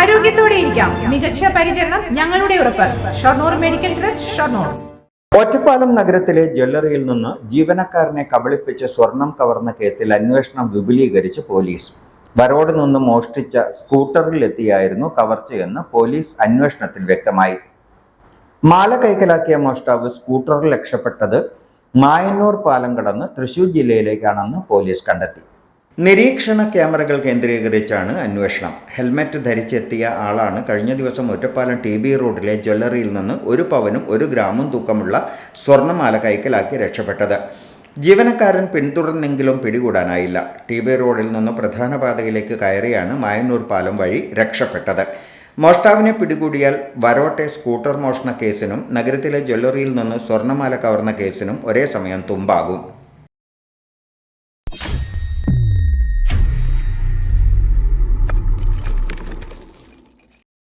ആരോഗ്യത്തോടെ ഇരിക്കാം. മികച്ച പരിചരണം ഞങ്ങളുടെ ഉറപ്പ്. Shoranur medical trust Shoranur. Ottapalam നഗരത്തിലെ ജ്വല്ലറിയിൽ നിന്ന് ജീവനക്കാരനെ കബളിപ്പിച്ച് സ്വർണം കവർന്ന കേസിൽ അന്വേഷണം വിപുലീകരിച്ച് പോലീസ്. വരോട് നിന്ന് മോഷ്ടിച്ച സ്കൂട്ടറിലെത്തിയായിരുന്നു കവർച്ചയെന്ന് പോലീസ് അന്വേഷണത്തിൽ വ്യക്തമായി. മാല കൈക്കലാക്കിയ മോഷ്ടാവ് സ്കൂട്ടറിൽ രക്ഷപ്പെട്ടത് മായന്നൂർ പാലം കടന്ന് തൃശൂർ ജില്ലയിലേക്കാണെന്ന് പോലീസ് കണ്ടെത്തി. നിരീക്ഷണ ക്യാമറകൾ കേന്ദ്രീകരിച്ചാണ് അന്വേഷണം. ഹെൽമറ്റ് ധരിച്ചെത്തിയ ആളാണ് കഴിഞ്ഞ ദിവസം ഒറ്റപ്പാലം ടി ബി റോഡിലെ ജ്വല്ലറിയിൽ നിന്ന് ഒരു പവനും ഒരു ഗ്രാമും തൂക്കമുള്ള സ്വർണമാല കൈക്കലാക്കി രക്ഷപ്പെട്ടത്. ജീവനക്കാരൻ പിന്തുടർന്നെങ്കിലും പിടികൂടാനായില്ല. ടി ബി റോഡിൽ നിന്ന് പ്രധാന പാതയിലേക്ക് കയറിയാണ് മായന്നൂർ പാലം വഴി രക്ഷപ്പെട്ടത്. മോഷ്ടാവിനെ പിടികൂടിയാൽ വരോട്ടെ സ്കൂട്ടർ മോഷണ കേസിനും നഗരത്തിലെ ജ്വല്ലറിയിൽ നിന്ന് സ്വർണമാല കവർന്ന കേസിനും ഒരേ സമയം തുമ്പാകും.